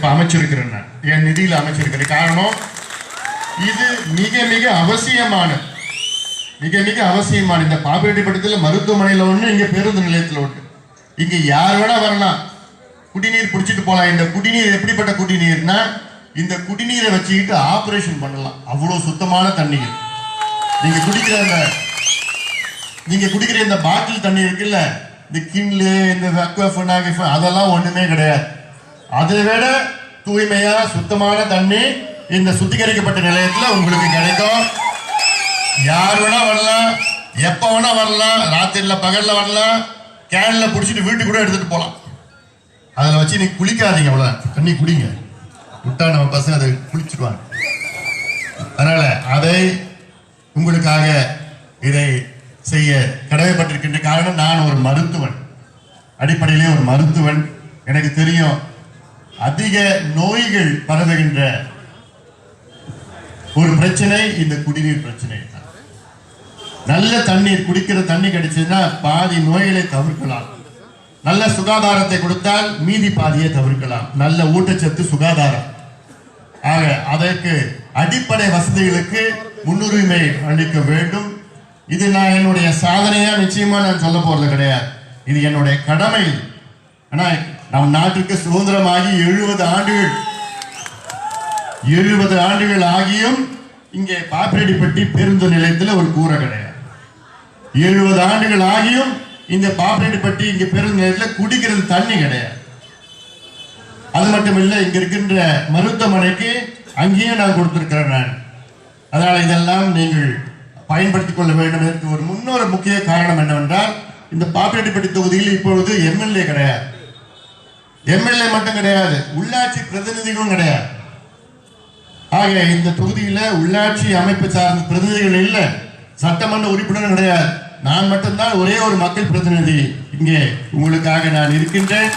இப்ப அமைச்சிருக்கிறேன் நான். என் நிதியில அமைச்சிருக்கிறேன். காரணம் இது மிக மிக அவசியமான மிக மிக அவசியமான. இந்த பாப்பிரெட்டிப்பட்டத்தில் மருத்துவமனையில ஒண்ணு இங்க பேருந்து நிலையத்துல ஒன்று இங்க யார் வேணா வரலாம். குடிநீர் குடிச்சிட்டு போலாம். இந்த குடிநீர் எப்படிப்பட்ட குடிநீர்னா இந்த குடிநீரை வச்சுக்கிட்டு ஆபரேஷன் பண்ணலாம். அவ்வளவு சுத்தமான தண்ணீர் நீங்க குடிக்கிற அந்த நீங்க குடிக்கிற இந்த பாட்டில் தண்ணி இருக்குல்ல இந்த கிண்லு இந்த அக்வாஃபன் ஆகிஃபன் அதெல்லாம் ஒண்ணுமே கிடையாது. அதை விட தூய்மையா சுத்தமான தண்ணி இந்த சுத்திகரிக்கப்பட்ட நிலையத்துல உங்களுக்கு கிடைக்கும். யார் வேணா வரலாம். எப்ப வேணா வரலாம். ராத்திரில பகல்ல வரலாம். கேன்ல புடிச்சிட்டு வீட்டுக்கு கூட எடுத்துட்டு போலாம். அதில் வச்சு நீ குளிக்காதீங்க அவ்வளோ தண்ணி குடிங்க. விட்டா நம்ம பசங்க அதை குளிச்சுடுவாங்க அதனால் அதை உங்களுக்காக இதை செய்ய கடமைப்பட்டிருக்கின்ற காரணம் நான் ஒரு மருத்துவன். அடிப்படையிலே ஒரு மருத்துவன். எனக்கு தெரியும் அதிக நோய்கள் பரவுகின்ற ஒரு பிரச்சனை இந்த குடிநீர் பிரச்சனை. தான் நல்ல தண்ணீர் குடிக்கிற தண்ணி கிடைச்சதுன்னா பாதி நோய்களை தவிர்க்கலாம். நல்ல சுகாதாரத்தை கொடுத்தால் மீதி பாதியை தவிர்க்கலாம். நல்ல ஊட்டச்சத்து சுகாதாரம். ஆக அதற்கு அடிப்படை வசதிகளுக்கு முன்னுரிமை அளிக்க வேண்டும். இது நான் என்னுடைய சாதனையா நிச்சயமா நான் சொல்ல போறது கிடையாது. இது என்னுடைய கடமை. ஆனா நம் நாட்டுக்கு சுதந்திரமாகி எழுபது ஆண்டுகள் எழுபது ஆண்டுகள் ஆகியும் இங்கே பாப்பிரெட்டிப்பட்டி பேருந்து நிலையத்தில் ஒரு கூரை கிடையாது. எழுபது ஆண்டுகள் ஆகியும் இந்த பாப்பிரெட்டிப்பட்டி இங்க பேருந்து நிலையத்தில் குடிக்கிறது தண்ணி கிடையாது. அது மட்டும் இல்ல இங்க இருக்கின்ற மருத்துவமனைக்கு அங்கேயும் நான் கொடுத்திருக்கிறேன் நான். அதனால் இதெல்லாம் நீங்கள் பயன்படுத்திக் கொள்ள வேண்டும். என்று ஒரு முன்னொரு முக்கிய காரணம் என்னவென்றால் இந்த பாப்பிரெட்டிப்பட்டி தொகுதியில் இப்பொழுது எம்எல்ஏ கிடையாது. எம்எல்ஏ மட்டும் கிடையாது உள்ளாட்சி பிரதிநிதிகளும் கிடையாது. ஆக இந்த தொகுதியில உள்ளாட்சி அமைப்பு சார்ந்த பிரதிநிதிகள் இல்லை சட்டமன்ற உறுப்பினரும் கிடையாது. நான் மட்டும்தான் ஒரே ஒரு மக்கள் பிரதிநிதி இங்கே உங்களுக்காக நான் இருக்கின்றேன்.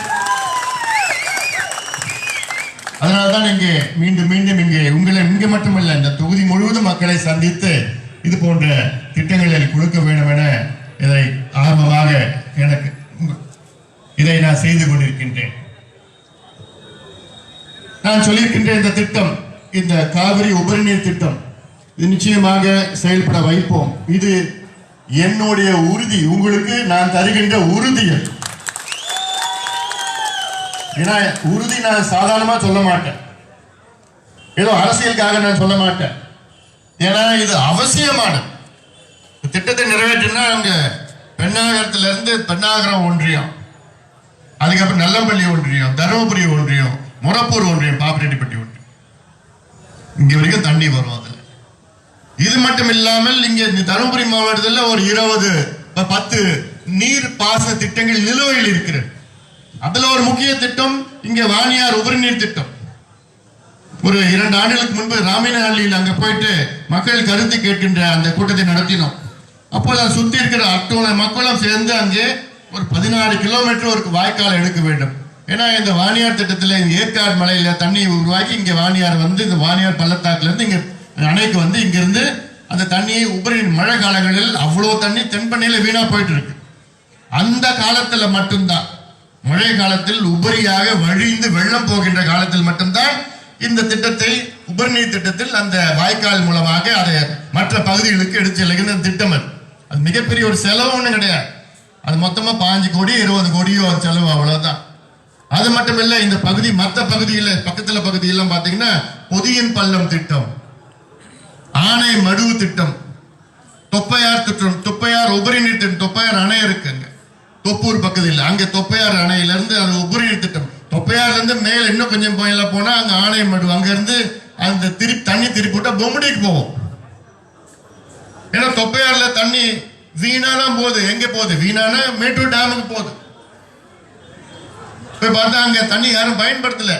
அதனால்தான் இங்கே மீண்டும் மீண்டும் இங்கே உங்களை இங்கே மட்டுமல்ல இந்த தொகுதி முழுவதும் மக்களை சந்தித்து இது போன்ற திட்டங்களை கொடுக்க வேண்டும் என இதை ஆர்வமாக எனக்கு இதை நான் செய்து கொண்டிருக்கின்றேன். நான் சொல்லியிருக்கின்ற இந்த திட்டம் இந்த காவிரி உபரிநீர் திட்டம் இது நிச்சயமாக செயல்பட வைப்போம். இது என்னுடைய உறுதி உங்களுக்கு நான் தருகின்ற உறுதியல் ஏன்னா உறுதி நான் சாதாரணமா சொல்ல மாட்டேன். ஏதோ அரசியலுக்காக நான் சொல்ல மாட்டேன். ஏன்னா இது அவசியமான இந்த திட்டத்தை நிறைவேற்றினா அங்க பெண்ணாகரத்துல இருந்து பெண்ணாகரம் ஒன்றியம் அதுக்கப்புறம் நல்லம்பள்ளி ஒன்றியம் தருமபுரி ஒன்றியம் முறப்பூர் ஒன்றியம் பாப்பிரெட்டிப்பட்டி ஒன்றியம் இங்க வரைக்கும் தண்ணி வரும் அதில். இது மட்டும் இல்லாமல் இங்கே தருமபுரி மாவட்டத்தில் ஒரு இருபது ப- பத்து நீர் பாசன திட்டங்கள் நிலுவையில் இருக்கிறது. அதுல ஒரு முக்கிய திட்டம் இங்க வாணியார் உபரிநீர் திட்டம். ஒரு இரண்டு ஆண்டுகளுக்கு முன்பு ராமினஹள்ளியில் அங்க போயிட்டு மக்கள் கருத்து கேட்கின்ற அந்த கூட்டத்தை நடத்தினோம். அப்போது அதை சுத்தி இருக்கிற அத்தனை மக்களும் சேர்ந்து அங்கே ஒரு பதினாறு கிலோமீட்டர் ஒரு வாய்க்கால் எடுக்க வேண்டும். ஏன்னா இந்த வாணியார் திட்டத்தில் ஏற்காடு மலையில் தண்ணி உருவாக்கி இங்கே வாணியார் வந்து இந்த வாணியார் பள்ளத்தாக்குலேருந்து இங்கே அணைக்கு வந்து இங்கேருந்து அந்த தண்ணியை உபரி மழை காலங்களில் அவ்வளோ தண்ணி தென்பண்ணியில் வீணாக போயிட்டு இருக்கு அந்த காலத்தில் மட்டும்தான் மழை காலத்தில் உபரியாக வழிந்து வெள்ளம் போகின்ற காலத்தில் மட்டும்தான் இந்த திட்டத்தை உபரிநீர் திட்டத்தில் அந்த வாய்க்கால் மூலமாக அதை மற்ற பகுதிகளுக்கு எடுத்து செல்கின்ற திட்டம் அது. அது மிகப்பெரிய ஒரு செலவு ஒன்றும் கிடையாது. அது மொத்தமாக பாஞ்சு கோடி இருபது கோடியோ ஒரு செலவு அவ்வளோதான் அது மட்டும் இல்ல இந்த பகுதி மற்ற பகுதியில பக்கத்துல பகுதியெல்லாம் பாத்தீங்கன்னா பொதியன் பள்ளம் திட்டம் ஆணை மடுவு திட்டம் தொப்பையார் திட்டம் தொப்பையார் உபரிநீர் திட்டம் தொப்பையார் அணை இருக்குங்க தொப்பூர் பக்கத்தில் அங்க தொப்பையார் அணையில இருந்து அது உபரிநீர் திட்டம். தொப்பையார்ல இருந்து மேல இன்னும் கொஞ்சம் போயெல்லாம் போனா அங்க ஆணை மடு அங்க இருந்து அந்த திருப்பி தண்ணி திருப்பி விட்டா பொம்மடிக்கு போகும் ஏன்னா தொப்பையார்ல தண்ணி வீணா போகுது எங்க போகுது? வீணானா மேட்டூர் டேமுக்கு போகுது. போய் பார்த்தா அங்க தண்ணி யாரும் பயன்படுத்தல.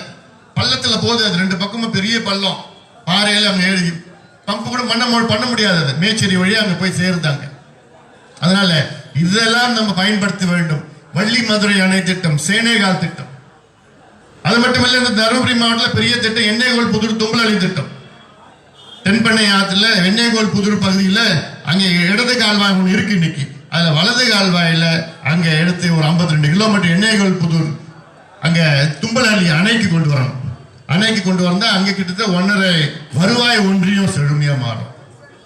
பள்ளத்துல போகுது அது. ரெண்டு பக்கமும் பெரிய பள்ளம். பாறையில அங்க எழுதி பம்பு கூட பண்ண பண்ண முடியாது அது. மேச்சேரி வழி அங்க போய் சேர்ந்தாங்க அதனால இதெல்லாம் நம்ம பயன்படுத்த வேண்டும். வள்ளி மதுரை அணை திட்டம் சேனேகால் திட்டம். அது மட்டுமல்ல இந்த தருமபுரி மாவட்டத்தில் பெரிய திட்டம் எண்ணெய்கோல் புதூர் தும்பலி திட்டம். தென்பெண்ணை ஆற்றுல வெண்ணெய்கோல் புதூர் பகுதியில் அங்கே இடது கால்வாய் ஒன்று இருக்கு இன்னைக்கு. அதில் வலது கால்வாயில் அங்கே எடுத்து ஒரு 52 ரெண்டு கிலோமீட்டர் எண்ணெய்கோல் புதூர் அங்க தும்பலி அணைக்கு கொண்டு வரணும். அணைக்கு கொண்டு வந்தா அங்க கிட்டத்தட்ட ஒன்றரை வருவாய் ஒன்றியம் செழுமையா மாறும்.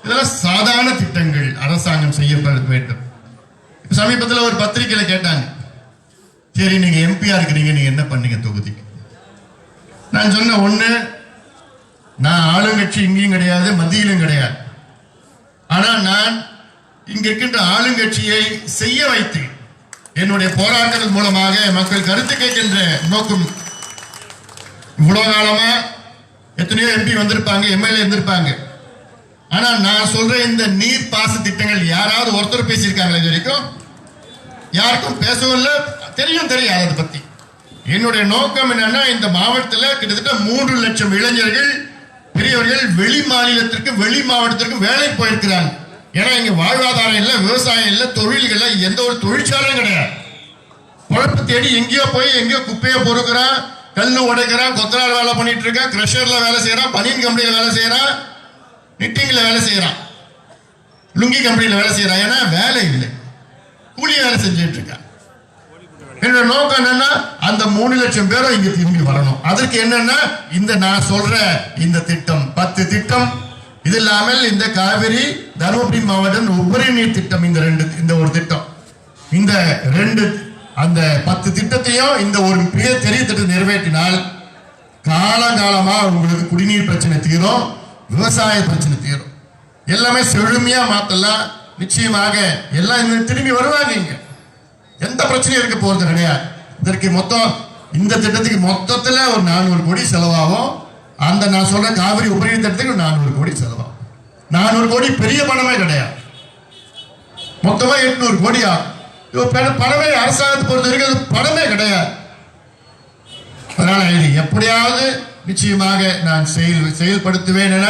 இதெல்லாம் சாதாரண திட்டங்கள் அரசாங்கம் செய்யப்பட வேண்டும் சமீபத்தில் ஒரு பத்திரிக்கையில கேட்டாங்க. சரி நீங்க எம்பியா இருக்கிறீங்க நீங்க என்ன பண்ணீங்க தொகுதிக்கு? நான் சொன்ன ஒண்ணு நான் ஆளுங்கட்சி இங்கேயும் கிடையாது மத்தியிலும் கிடையாது. ஆனா நான் இங்க இருக்கின்ற ஆளுங்கட்சியை செய்ய வைத்தேன். என்னுடைய போராட்டங்கள் மூலமாக மக்கள் கருத்து கேட்கின்ற நோக்கம் இவ்வளவு காலமா எத்தனையோ எம்பி வந்திருப்பாங்க எம்எல்ஏ இருந்திருப்பாங்க. ஆனா நான் சொல்ற இந்த நீர் பாச திட்டங்கள் யாராவது ஒருத்தர் பேசியிருக்காங்களா இது வரைக்கும்? யாருக்கும் பேசவும் இல்லை தெரியும் தெரியாது அதை பத்தி. என்னுடைய நோக்கம் என்னன்னா இந்த மாவட்டத்தில் கிட்டத்தட்ட மூன்று லட்சம் இளைஞர்கள் பெரியவர்கள் வெளி மாநிலத்திற்கு வெளி மாவட்டத்திற்கு வேலைக்கு போயிருக்கிறாங்க. ஏன்னா இங்க வாழ்வாதாரம் இல்லை விவசாயம் இல்லை தொழில்கள் இல்லை எந்த ஒரு தொழிற்சாலையும் கிடையாது. குழப்ப தேடி எங்கேயோ போய் எங்கேயோ குப்பையை பொறுக்கிறான் கல்லு உடைக்கிறான் கொத்தனார் வேலை பண்ணிட்டு இருக்கான் கிரஷர்ல வேலை செய்யறான் பனியன் கம்பெனியில வேலை செய்யறான் நிட்டிங்ல வேலை செய்யறான் லுங்கி கம்பெனியில வேலை செய்யறான் ஏன்னா வேலை இல்லை. கூலி வேலை செஞ்சுட்டு இருக்கான் என்னோட நோக்கம் என்னன்னா அந்த மூணு லட்சம் பேரும் இங்க திரும்பி வரணும். அதற்கு என்னன்னா இந்த நான் சொல்ற இந்த திட்டம் பத்து திட்டம் இது இல்லாமல் இந்த காவிரி தருமபுரி மாவட்டம் உபரி நீர் திட்டம் இந்த ரெண்டு இந்த ஒரு திட்டம். இந்த ரெண்டு அந்த பத்து திட்டத்தையும் இந்த ஒரு மிக பெரிய திட்டத்தை நிறைவேற்றினால் காலங்காலமாக உங்களுக்கு குடிநீர் பிரச்சனை தீரும் விவசாய பிரச்சனை தீரும். எல்லாமே செழுமையா மாத்தலாம். நிச்சயமாக எல்லாம் திரும்பி வருவாங்க இங்க. எந்த பிரச்சனையும் இருக்க போறது கிடையாது. இதற்கு மொத்தம் இந்த திட்டத்துக்கு மொத்தத்துல ஒரு நானூறு கோடி செலவாகும். அந்த நான் சொல்ற காவிரி உபரி திட்டத்துக்கு நானூறு கோடி செலவாகும். நானூறு கோடி பெரிய பணமே கிடையாது. மொத்தமா எட்நூறு கோடியா? பணமே அரசாங்கத்தை பொறுத்த வரைக்கும் அது பணமே கிடையாது. அதனால இது எப்படியாவது நிச்சயமாக நான் செயல் செயல்படுத்துவேன் என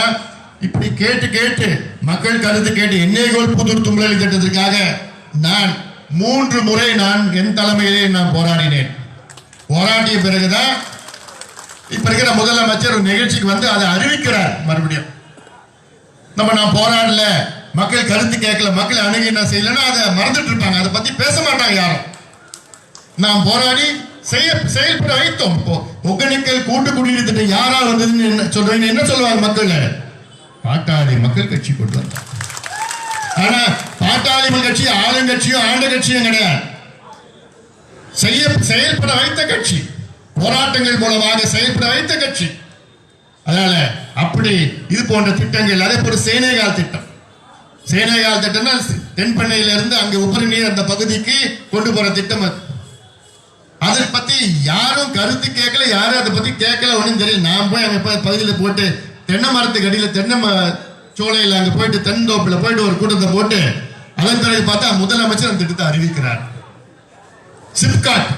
இப்படி கேட்டு கேட்டு மக்கள் கருத்து கேட்டு எண்ணெய்கோல் புதூர் தும்பலி திட்டத்திற்காக நான் மூன்று முறை நான் என் தலைமையிலே நான் போராடினேன். போராடிய பிறகுதான் இப்ப இருக்கிற முதலமைச்சர் ஒரு நிகழ்ச்சிக்கு வந்து அதை அறிவிக்கிறார் மறுபடியும். நம்ம நான் போராடல மக்கள் கருத்து கேட்கல மக்கள் அணுகி என்ன செய்யலன்னா அதை மறந்துட்டு இருப்பாங்க. அதை பத்தி பேச மாட்டாங்க யாரும். நாம் போராடி செய்ய செயல்பட வைத்தோம். இப்போ ஒகேனக்கல் கூட்டு குடிநீர் திட்டம் யாரா வந்ததுன்னு என்ன சொல்றீங்க என்ன சொல்லுவாங்க மக்கள்? பாட்டாளி மக்கள் கட்சி கொண்டு வந்தாங்க. ஆனா பாட்டாளி மக்கள் கட்சி ஆளுங்கட்சியும் ஆண்ட கட்சியும் கிடையாது. செய்ய செயல்பட வைத்த கட்சி. போராட்டங்கள் மூலமாக செயல்பட வைத்த கட்சி. அதனால அப்படி இது போன்ற திட்டங்கள் அதே போல சேனைகால் திட்டம். சேனைகால் திட்டம்னா தென்பண்ணையில இருந்து அங்கே உபரி நீர் அந்த பகுதிக்கு கொண்டு போற திட்டம் அது. அதை பத்தி யாரும் கருத்து கேட்கல யாரும் அதை பத்தி கேட்கல ஒன்றும் தெரியல. நான் போய் அங்கே பகுதியில் போட்டு தென்னை மரத்துக்கு அடியில் தென்னை சோலையில் அங்கே போயிட்டு தென்தோப்பில் போயிட்டு ஒரு கூட்டத்தை போட்டு அதன் பிறகு பார்த்தா முதலமைச்சர் அந்த திட்டத்தை அறிவிக்கிறார். சிப்காட்.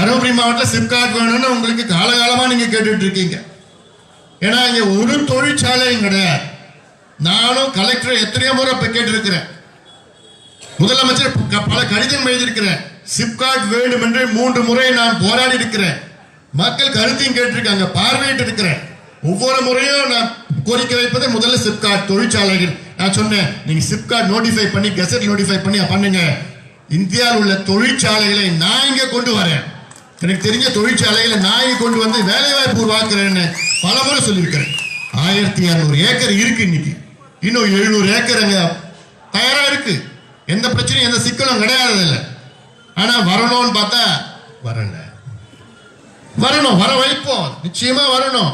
தருமபுரி மாவட்டத்தில் சிப்காட் வேணும்னு உங்களுக்கு காலகாலமாக நீங்கள் கேட்டுட்டு இருக்கீங்க. ஏன்னா இங்கே ஒரு தொழிற்சாலையும் கிடையாது. நானும் கலெக்டர் எத்தனையோ முறை இப்போ கேட்டிருக்கிறேன். முதலமைச்சர் க- பல கடிதம் எழுதியிருக்கிறேன். சிப்காட் வேண்டும் என்று மூன்று முறை நான் போராடி இருக்கிறேன். மக்கள் கருத்தையும் கேட்டிருக்காங்க பார்வையிட்டு இருக்கிறேன். ஒவ்வொரு முறையும் நான் கோரிக்கை வைப்பது முதல்ல சிப்காட் தொழிற்சாலைகள். நான் சொன்னேன் நீங்க சிப்காட் நோட்டிஃபை பண்ணி கெசட் நோட்டிஃபை பண்ணி பண்ணுங்க. இந்தியாவில் உள்ள தொழிற்சாலைகளை நான் இங்க கொண்டு வரேன். எனக்கு தெரிஞ்ச தொழிற்சாலையில் நாயை கொண்டு வந்து வேலை வாய்ப்பு உருவாக்குறேன்னு பல முறை சொல்லியிருக்கிறேன். ஆயிரத்தி இரநூறு ஏக்கர் இருக்கு இன்னைக்கு. இன்னும் எழுநூறு ஏக்கர் அங்கே தயாராக இருக்கு. எந்த பிரச்சனையும் எந்த சிக்கலும் கிடையாது ஆனால் வரணும்னு பார்த்தா வரல. வரணும் வர வைப்போம். நிச்சயமா வரணும்.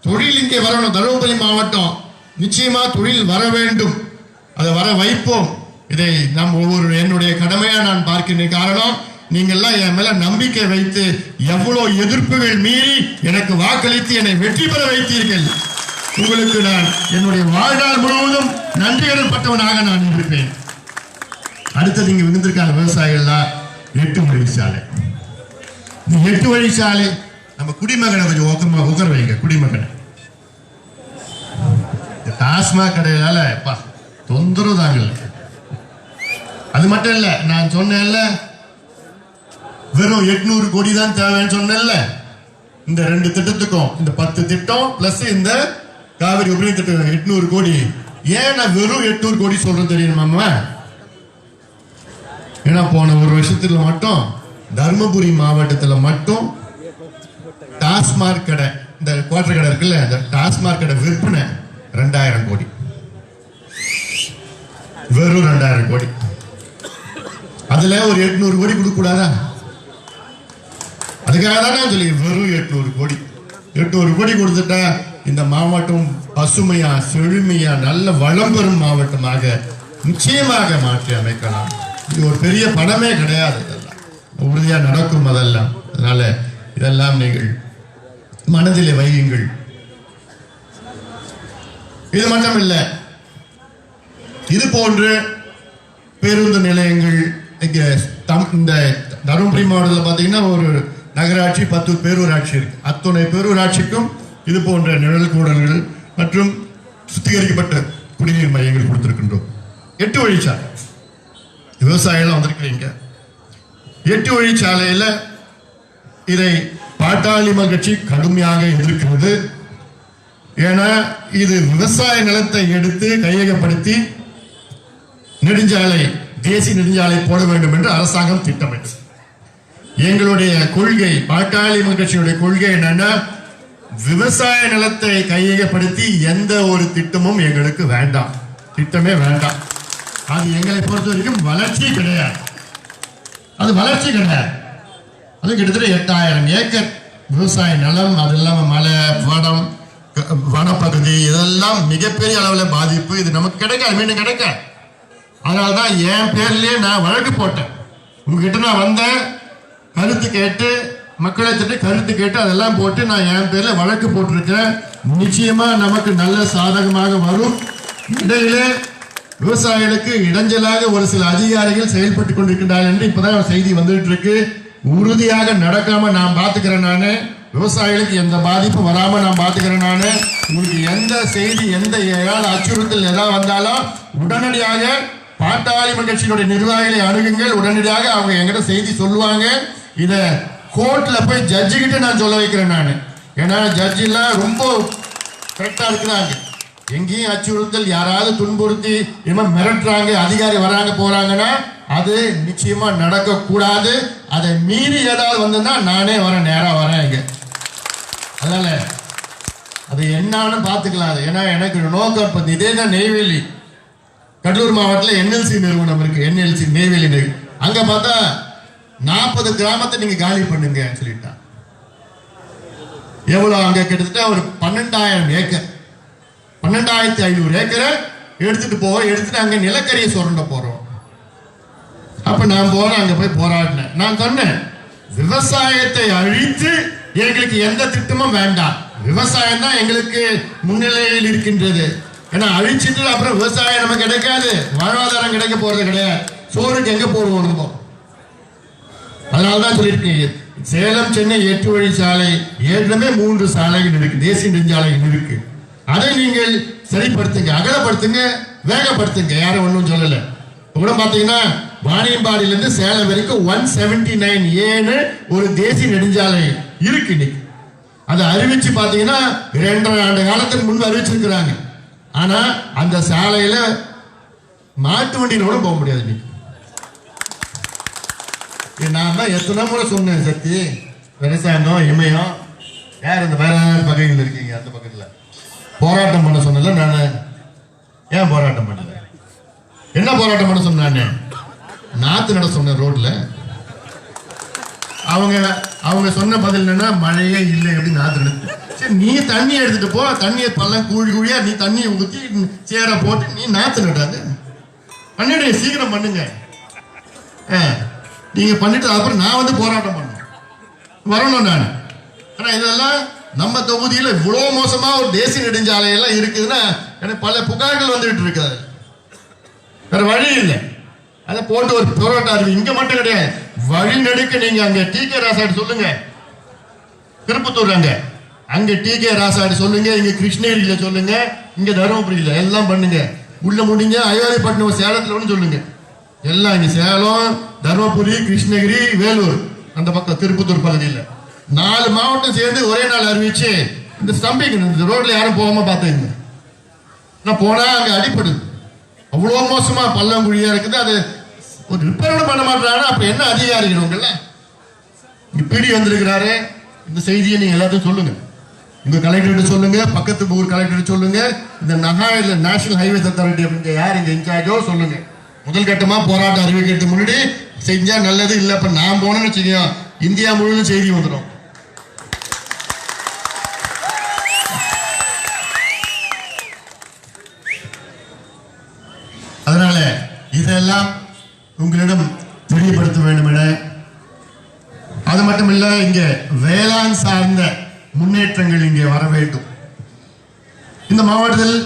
தொழில் இங்கே வரணும். தருமபுரி மாவட்டம் நிச்சயமா தொழில் வர வேண்டும். அதை வர வைப்போம். இதை நம் ஒவ்வொரு என்னுடைய கடமையாக நான் பார்க்கின்ற காரணம். நீங்கள்லாம் என் மேல நம்பிக்கை வைத்து எவ்வளோ எதிர்ப்புகள் மீறி எனக்கு வாக்களித்து என்னை வெற்றி பெற வைத்தீர்கள். உங்களுக்கு நான் என்னுடைய வாழ்நாள் முழுவதும் நன்றிகள் பட்டவனாக நான் இருப்பேன். அடுத்தது இங்க விழுந்திருக்காங்க விவசாயிகள்லாம். எட்டு வழிச்சாலை இந்த எட்டு வழிச்சாலை நம்ம குடிமகனை கொஞ்சம் உக்கமா உக்கர வைங்க குடிமகனை. இந்த டாஸ்மாக் கடையால எப்பா தொந்தரவு தாங்க அது மட்டும் இல்லை நான் சொன்னேன்ல வெறும் எட்நூறு கோடி தான் தேவைன்னு சொன்னேன்ல. இந்த ரெண்டு திட்டத்துக்கும் இந்த பத்து திட்டம் பிளஸ் இந்த காவிரி உபரி திட்டம் எட்நூறு கோடி. ஏன் நான் வெறும் எட்நூறு கோடி சொல்றேன் தெரியுமாமா ஏன்னா போன ஒரு வருஷத்துல மட்டும் தர்மபுரி மாவட்டத்தில் மட்டும் டாஸ்மார்க் கடை இந்த குவார்டர் கடை இருக்குல்ல இந்த டாஸ்மார்க் கடை விற்பனை ரெண்டாயிரம் கோடி. வெறும் ரெண்டாயிரம் கோடி. அதுல ஒரு எட்நூறு கோடி கொடுக்க கூடாதா அதுக்காக தானே சொல்லி வெறும் எட்நூறு கோடி. எட்நூறு கோடி கொடுத்துட்டா இந்த மாவட்டம் பசுமையா செழுமையா நல்ல வளம் பெறும் மாவட்டமாக நிச்சயமாக மாற்றி அமைக்கலாம். இது ஒரு பெரிய பணமே கிடையாது இதெல்லாம். உறுதியா நடக்கும் அதெல்லாம். அதனால இதெல்லாம் நீங்கள் மனதிலே வையுங்கள். இது மட்டும் இல்லை இது போன்று பேருந்து நிலையங்கள் இங்கே தம்- இந்த தருமபுரி மாவட்டத்தில் பார்த்தீங்கன்னா ஒரு நகராட்சி பத்து பேரூராட்சி இருக்கு. அத்துணை பேரூராட்சிக்கும் இது போன்ற நிழல் கூடல்கள் மற்றும் சுத்திகரிக்கப்பட்ட குடிநீர் மையங்கள் கொடுத்திருக்கின்றோம். எட்டு வழிச்சாலை. விவசாயிகள் வந்திருக்கிறீங்க எட்டு வழிச்சாலையில் இதை பாட்டாளி மகிழ்ச்சி கட்சி கடுமையாக எதிர்க்கிறது. ஏன்னா இது விவசாய நிலத்தை எடுத்து கையகப்படுத்தி நெடுஞ்சாலை தேசிய நெடுஞ்சாலை போட வேண்டும் என்று அரசாங்கம் திட்டமிட்டது. எங்களுடைய கொள்கை பாட்டாளி மக்கள் கட்சியுடைய கொள்கை என்னன்னா விவசாய நிலத்தை கையகப்படுத்தி எந்த ஒரு திட்டமும் எங்களுக்கு வேண்டாம். திட்டமே வேண்டாம். அது எங்களை பொறுத்த வரைக்கும் வளர்ச்சி கிடையாது. அது வளர்ச்சி கிடையாது. அது கிட்டத்தட்ட எட்டாயிரம் ஏக்கர் விவசாய நிலம் அது இல்லாமல் மலை வனம் வனப்பகுதி இதெல்லாம் மிகப்பெரிய அளவில் பாதிப்பு. இது நமக்கு கிடைக்காது மீண்டும் கிடைக்காது. அதனால தான் என் பேர்லேயே நான் வழக்கு போட்டேன். உங்ககிட்ட நான் வந்தேன். கருத்து கேட்டு மக்களை திட்டு கருத்து கேட்டு அதெல்லாம் போட்டு நான் என் பேரில் வழக்கு போட்டிருக்கேன் நிச்சயமாக நமக்கு நல்ல சாதகமாக வரும். இடையிலே விவசாயிகளுக்கு இடைஞ்சலாக ஒரு சில அதிகாரிகள் செயல்பட்டு கொண்டிருக்கின்றார்கள் என்று இப்போதான் செய்தி வந்துட்டு இருக்கு உறுதியாக நடக்காம நான் பார்த்துக்கிறேன் நான். விவசாயிகளுக்கு எந்த பாதிப்பும் வராம நான் பார்த்துக்கிறேன் நான். உங்களுக்கு எந்த செய்தி எந்த ஏதாவது அச்சுறுத்தல் எதாவது வந்தாலும் உடனடியாக பாட்டாளி கட்சியினுடைய நிர்வாகிகளை அணுகுங்கள். உடனடியாக அவங்க எங்கிட்ட செய்தி சொல்லுவாங்க. இத கோர்ட்ல போய் ஜட்ஜு கிட்ட நான் சொல்ல வைக்கிறேன் நான். ஏன்னா ஜட்ஜ் எல்லாம் ரொம்ப கரெக்டா இருக்கிறாங்க. எங்கேயும் அச்சுறுத்தல் யாராவது துன்புறுத்தி இனிமே மிரட்டுறாங்க அதிகாரி வராங்க போறாங்கன்னா அது நிச்சயமா நடக்க கூடாது அதை மீறி ஏதாவது வந்ததுன்னா நானே வரேன் நேரா வரேன் இங்க. அதனால அது என்னன்னு பார்த்துக்கலாம். அது ஏன்னா எனக்கு நோக்கம் இப்போ இதே தான் நெய்வேலி. கடலூர் மாவட்டத்தில் என்எல்சி நிறுவனம் இருக்கு. என்எல்சி நெய்வேலி நிறுவனம் அங்க பார்த்தா நாற்பது கிராமத்தை நீங்க காலி பண்ணுங்க சொல்லிட்டான். எவ்வளவு அங்க கிட்டத்தட்ட ஒரு பன்னெண்டாயிரம் ஏக்கர். பன்னெண்டாயிரத்தி ஐநூறு ஏக்கரை எடுத்துட்டு போவோம் எடுத்துட்டு அங்க நிலக்கரியை சுரண்ட போறோம். அப்ப நான் போறேன் அங்க போய் போராடினேன். நான் சொன்னேன் விவசாயத்தை அழித்து எங்களுக்கு எந்த திட்டமும் வேண்டாம். விவசாயம் தான் எங்களுக்கு முன்னிலையில் இருக்கின்றது. ஏன்னா அழிச்சிட்டு அப்புறம் விவசாயம் நமக்கு கிடைக்காது. வாழ்வாதாரம் கிடைக்க போறது கிடையாது. சோறுக்கு எங்க போடுவோம் நம்ம? அதனாலதான் சொல்லியிருக்கீங்க சேலம் சென்னை எட்டு வழி சாலை ஏற்கனவே மூன்று சாலைகள் இருக்கு தேசிய நெடுஞ்சாலைகள் இருக்கு. அதை நீங்கள் சரிப்படுத்துங்க அகலப்படுத்துங்க வேகப்படுத்துங்க யாரும் ஒன்றும் சொல்லல. கூட பாத்தீங்கன்னா வாணியம்பாடியிலிருந்து சேலம் வரைக்கும் ஒன் செவன்டி நைன் ஏன்னு ஒரு தேசிய நெடுஞ்சாலை இருக்கு இன்னைக்கு. அதை அறிவிச்சு பாத்தீங்கன்னா இரண்டரை ஆண்டு காலத்துக்கு முன்பு அறிவிச்சிருக்கிறாங்க. ஆனா அந்த சாலையில மாட்டு வண்டியில கூட போக முடியாது இன்னைக்கு. நான் தான் எத்தனை முறை சொன்னேன் சக்தி. விவசாயம் இமயம் யார் இந்த வேற பகுதியில் இருக்கீங்க அந்த பக்கத்தில் போராட்டம் பண்ண சொன்னல நான். ஏன் போராட்டம் பண்ணல? என்ன போராட்டம் பண்ண சொன்னானே நாற்று நட சொன்னேன் ரோட்ல. அவங்க அவங்க சொன்ன பதில் என்னன்னா மழையே இல்லை அப்படின்னு நாத்து நடு சரி நீ தண்ணி எடுத்துட்டு போ தண்ணியை பல்லம் கூழி குழியா நீ தண்ணியை ஊற்றி சேர போட்டு நீ நாத்து நடாது. பண்ணிடு சீக்கிரம் பண்ணுங்க. ஆ, நீங்க பண்ணிட்டு அப்புறம் நான் வந்து போராட்டம் பண்ணணும். வரணும் நான். ஆனா இதெல்லாம் நம்ம தொகுதியில் இவ்வளோ மோசமா ஒரு தேசிய நெடுஞ்சாலை எல்லாம் இருக்குதுன்னா எனக்கு பல புகார்கள் வந்துகிட்டு இருக்காது. வேற வழி இல்லை. அதை போட்டு ஒரு போராட்டம் இருக்கு இங்க மட்டும் கிடையாது. வழி நெடுக்க நீங்க அங்க டி கே ராசாடு சொல்லுங்க. திருப்பத்தூர் அங்க. அங்க டி கே ராசாடு சொல்லுங்க இங்க கிருஷ்ணகிரியில சொல்லுங்க இங்க தருமபுரியில எல்லாம் பண்ணுங்க. உள்ள முடிஞ்ச அயோத்திப்பட்டினம் சேலத்துல ஒன்று சொல்லுங்க. எல்லாம் இங்கே சேலம் தருமபுரி கிருஷ்ணகிரி வேலூர். அந்த பக்கம் திருப்பத்தூர் பகுதியில். நாலு மாவட்டம் சேர்ந்து ஒரே நாள் அறிவிச்சு இந்த ஸ்டம்பிங் இந்த ரோட்ல யாரும் போகாம பார்த்துங்க நான் போனா அங்க அடிப்படுது அவ்வளோ மோசமா பள்ளங்குழியா இருக்குது. அது ஒரு ரிப்பேர் பண்ண மாட்டாங்க அப்ப என்ன அதிகாரி உங்கள்ல இங்க பிடி வந்திருக்கிறாரு. இந்த செய்தியை நீங்க எல்லாத்தையும் சொல்லுங்க. உங்க கலெக்டர்கிட்ட சொல்லுங்க. பக்கத்து ஊர் கலெக்டர் சொல்லுங்க. இந்த நகாயில நேஷனல் ஹைவேஸ் அத்தாரிட்டி அப்படிங்க யார் இங்க இன்சார்ஜோ சொல்லுங்க. முதல் கட்டமா போராட்டம் அறிவிக்கிறதுக்கு முன்னாடி செஞ்சா நல்லது இல்லை. இப்ப நான் போனேன்னு வச்சுக்கோ இந்தியா முழுவதும் செய்தி வந்துடும் அதனால இதெல்லாம் உங்களிடம் தெரியப்படுத்த வேண்டும் என. அது மட்டும் இல்ல இங்க வேளாண் சார்ந்த முன்னேற்றங்கள் இங்கே வர வேண்டும். இந்த மாவட்டத்தில்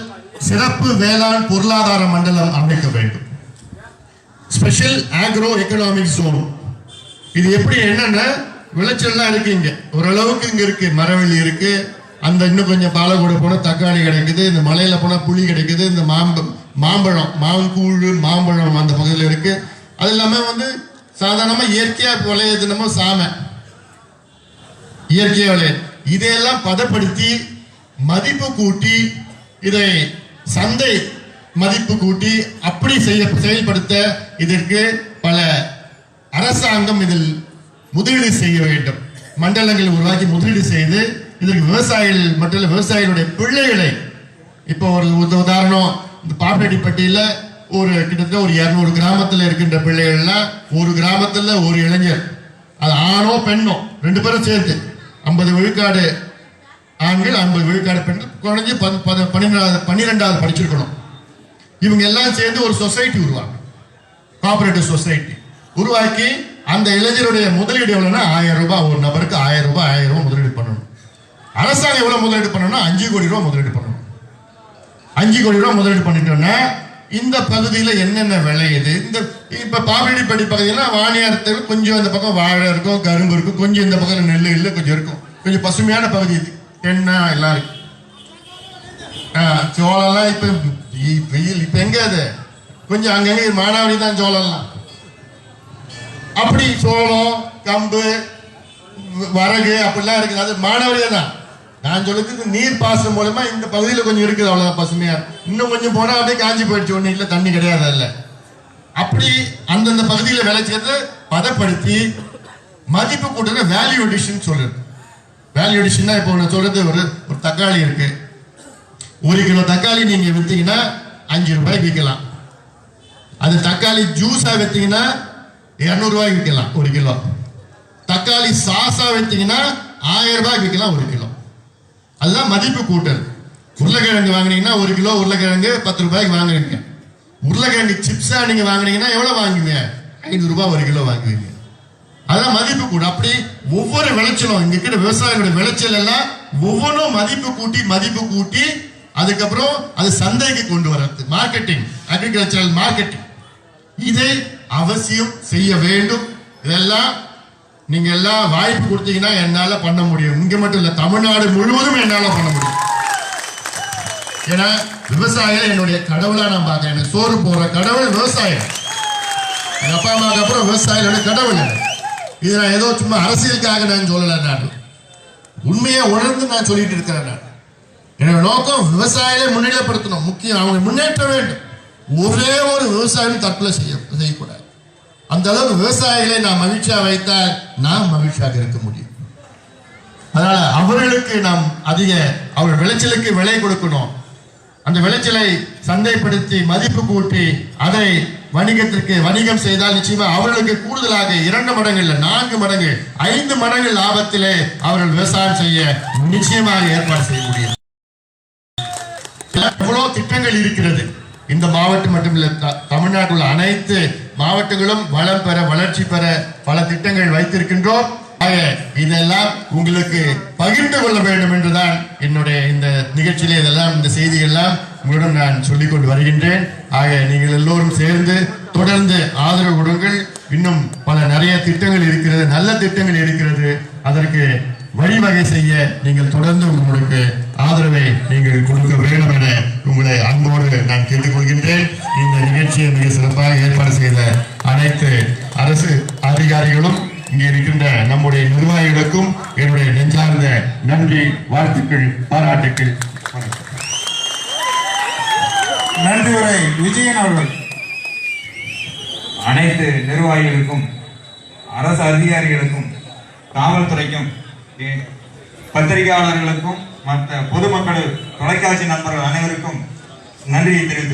சிறப்பு வேளாண் பொருளாதார மண்டலம் அமைக்க வேண்டும். ஸ்பெஷல் ஆக்ரோ எக்கனாமிக் ஜோன் இது எப்படி என்னன்னா விளைச்சல்லாம் இருக்கு இங்க? ஓரளவுக்கு இங்க இருக்கு. மரவள்ளி இருக்கு. அந்த இன்னும் கொஞ்சம் பாலக்கூட போனா தக்காளி கிடைக்குது. இந்த மலையில போனா புளி கிடைக்குது. இந்த மாம்ப மாம்பழம் மாங்கூழ் மாம்பழம் அந்த பகுதியில் இருக்கு. அது இல்லாம வந்து சாதாரணமா இயற்கையா விளையுது நம்ம சாமை. இயற்கை விளையுது இதையெல்லாம் பதப்படுத்தி மதிப்பு கூட்டி இதை சந்தை மதிப்பு கூட்டி அப்படி செய்ய செயல்படுத்த இதற்கு பல அரசாங்கம் இதில் முதலீடு செய்ய வேண்டும். மண்டலங்கள் உருவாக்கி முதலீடு செய்து இதற்கு விவசாயிகள் மட்டும் விவசாயிகளுடைய பிள்ளைகளை இப்போ ஒரு உதாரணம் இந்த பாப்பேட்டிப்பட்டியில ஒரு கிட்டத்தட்ட ஒரு இரநூறு கிராமத்தில் இருக்கின்ற பிள்ளைகள்லாம் ஒரு கிராமத்தில் ஒரு இளைஞர். அது ஆணோ பெண்ணோ ரெண்டு பேரும் சேர்த்து ஐம்பது விழுக்காடு ஆண்கள் ஐம்பது விழுக்காடு பெண்கள் குறைஞ்சி பன்- பத- பன்னிரெண்டாவது பன்னிரெண்டாவது படிச்சிருக்கணும். இவங்க எல்லாம் சேர்ந்து ஒரு சொசைட்டி உருவாங்க கோஆபரேட்டிவ் சொசைட்டி உருவாக்கி அந்த இளைஞருடைய முதலீடு எவ்வளோன்னா ஆயிரம் ரூபாய். ஒரு நபருக்கு ஆயிரம் ரூபாய் ஆயிரம் ரூபாய் முதலீடு பண்ணணும். அரசாங்கம் எவ்வளோ முதலீடு பண்ணணும்னா அஞ்சு கோடி ரூபா முதலீடு பண்ணணும். அஞ்சு கோடி ரூபா முதலீடு பண்ணிட்டோம்னா இந்த பகுதியில் என்னென்ன விளையுது? இந்த இப்ப பாப்பிடிப்படி பகுதியெல்லாம் வாணியாரத்தில் கொஞ்சம் இந்த பக்கம் வாழை இருக்கும் கரும்பு இருக்கும் கொஞ்சம் இந்த பக்கம் நெல் இல்லை கொஞ்சம் இருக்கும். கொஞ்சம் பசுமையான பகுதி இது. தென்னை எல்லாம் இருக்கு. சோளம்லாம் இப்போ வெயில் இப்ப எங்க அது? கொஞ்சம் அங்கங்க மானாவரி தான் சோளம்லாம் அப்படி சோளம் கம்பு வரகு அப்படிலாம் இருக்குது. அது மானாவரியா தான். நான் சொல்லுறது நீர் பாசனம் மூலமா இந்த பகுதியில் கொஞ்சம் இருக்குது அவ்வளோதான் பசுமையா. இன்னும் கொஞ்சம் போனா அப்படியே காஞ்சி போயிடுச்சு. ஒன்றும் இல்லை தண்ணி கிடையாது அதில். அப்படி அந்தந்த பகுதியில் விளைச்சதை பதப்படுத்தி மதிப்பு கூட்டுறது வேல்யூ எடிஷன் சொல்றது. வேல்யூ தான் இப்போ நான் சொல்றது ஒரு ஒரு தக்காளி இருக்கு. ஒரு கிலோ தக்காளி நீங்க வித்தீங்கன்னா அஞ்சு ரூபாய்க்கு விற்கலாம் அது தக்காளி ஜூஸா வித்தீங்கன்னா இரநூறுவாய்க்கு விற்கலாம் ஒரு கிலோ. தக்காளி சாஸா வித்தீங்கன்னா ஆயிரம் ரூபாய்க்கு விற்கலாம் ஒரு கிலோ. அதுதான் மதிப்பு கூட்டல். உருளைக்கிழங்கு வாங்குனீங்கன்னா ஒரு கிலோ உருளைக்கிழங்கு பத்து ரூபாய்க்கு வாங்குறீங்க. உருளைக்கிழங்கு சிப்ஸா நீங்க வாங்கினீங்கன்னா எவ்வளவு வாங்குவீங்க? ஐநூறு ரூபாய் ஒரு கிலோ வாங்குவீங்க. அதான் மதிப்பு கூட. அப்படி ஒவ்வொரு விளைச்சலும் இங்க இருக்கிற விவசாயிகளுடைய விளைச்சல் எல்லாம் ஒவ்வொன்றும் மதிப்பு கூட்டி மதிப்பு கூட்டி அதுக்கப்புறம் அது சந்தைக்கு கொண்டு வர்றது மார்க்கெட்டிங் அக்ரிகல்ச்சரல் மார்க்கெட்டிங் இதை அவசியம் செய்ய வேண்டும். இதெல்லாம் நீங்க எல்லாம் வாய்ப்பு கொடுத்தீங்கன்னா என்னால பண்ண முடியும். இங்க மட்டும் இல்ல தமிழ்நாடு முழுவதும் என்னால பண்ண முடியும். ஏன்னா விவசாயம் என்னுடைய கடவுளா நான் பார்க்கறேன் எனக்கு சோறு போற கடவுள் விவசாயம். எங்க அப்பா அம்மாவுக்கு அப்புறம் விவசாயிகளோட கடவுள் இது. நான் ஏதோ சும்மா அரசியலுக்காக நான் சொல்லல நான். உண்மையை உணர்ந்து நான் சொல்லிட்டு இருக்கிறேன் நான். என்னோட நோக்கம் விவசாயிகளை முன்னிலைப்படுத்தணும். முக்கியம் அவங்க முன்னேற்ற வேண்டும். ஒரே ஒரு விவசாயம் தற்கொலை செய்ய செய்யக்கூடாது. அந்த அளவுக்கு விவசாயிகளை நாம் மகிழ்ச்சியா வைத்தால் நாம் மகிழ்ச்சியாக இருக்க முடியும். அதனால அவர்களுக்கு நாம் அதிக அவர் விளைச்சலுக்கு விலை கொடுக்கணும். அந்த விளைச்சலை சந்தைப்படுத்தி மதிப்பு கூட்டி அதை வணிகத்திற்கு வணிகம் செய்தால் நிச்சயமா அவர்களுக்கு கூடுதலாக இரண்டு மடங்கு நான்கு மடங்கு ஐந்து மடங்கு லாபத்திலே அவர்கள் விவசாயம் செய்ய நிச்சயமாக ஏற்பாடு செய்ய முடியும். எவ்வளவு திட்டங்கள் இருக்கிறது? இந்த மாவட்டம் மட்டுமில்ல த- தமிழ்நாட்டில் உள்ள அனைத்து மாவட்டங்களும் வளம் பெற வளர்ச்சி பெற பல திட்டங்கள் வைத்திருக்கின்றோம். ஆக இதெல்லாம் உங்களுக்கு பகிர்ந்து கொள்ள வேண்டும் என்றுதான் என்னுடைய இந்த நிகழ்ச்சியிலே இதெல்லாம் இந்த செய்தியெல்லாம் உங்களிடம் நான் சொல்லிக் கொண்டு வருகின்றேன். ஆக நீங்கள் எல்லோரும் சேர்ந்து தொடர்ந்து ஆதரவு கொடுங்கள். இன்னும் பல நிறைய திட்டங்கள் இருக்கிறது நல்ல திட்டங்கள் இருக்கிறது. அதற்கு வழிவகை செய்ய நீங்கள் தொடர்ந்து உங்களுக்கு ஆதரவை நீங்கள் கொடுக்க வேண்டும் என உங்களை அன்போடு நான் கேட்டுக்கொள்கின்றேன் இந்த நிகழ்ச்சியை மிக சிறப்பாக ஏற்பாடு செய்த அனைத்து அரசு அதிகாரிகளும் இங்கே இருக்கின்ற நம்முடைய நிர்வாகிகளுக்கும் என்னுடைய நெஞ்சார்ந்த நன்றி வாழ்த்துக்கள் பாராட்டுக்கள். நன்றி உரை விஜயன் அவர்கள். அனைத்து நிர்வாகிகளுக்கும் அரசு அதிகாரிகளுக்கும் காவல்துறைக்கும் பத்திரிகையாளர்களுக்கும் மற்ற பொதுமக்கள் தொலைக்காட்சி நண்பர்கள் அனைவருக்கும் நன்றியை தெரிவித்துக்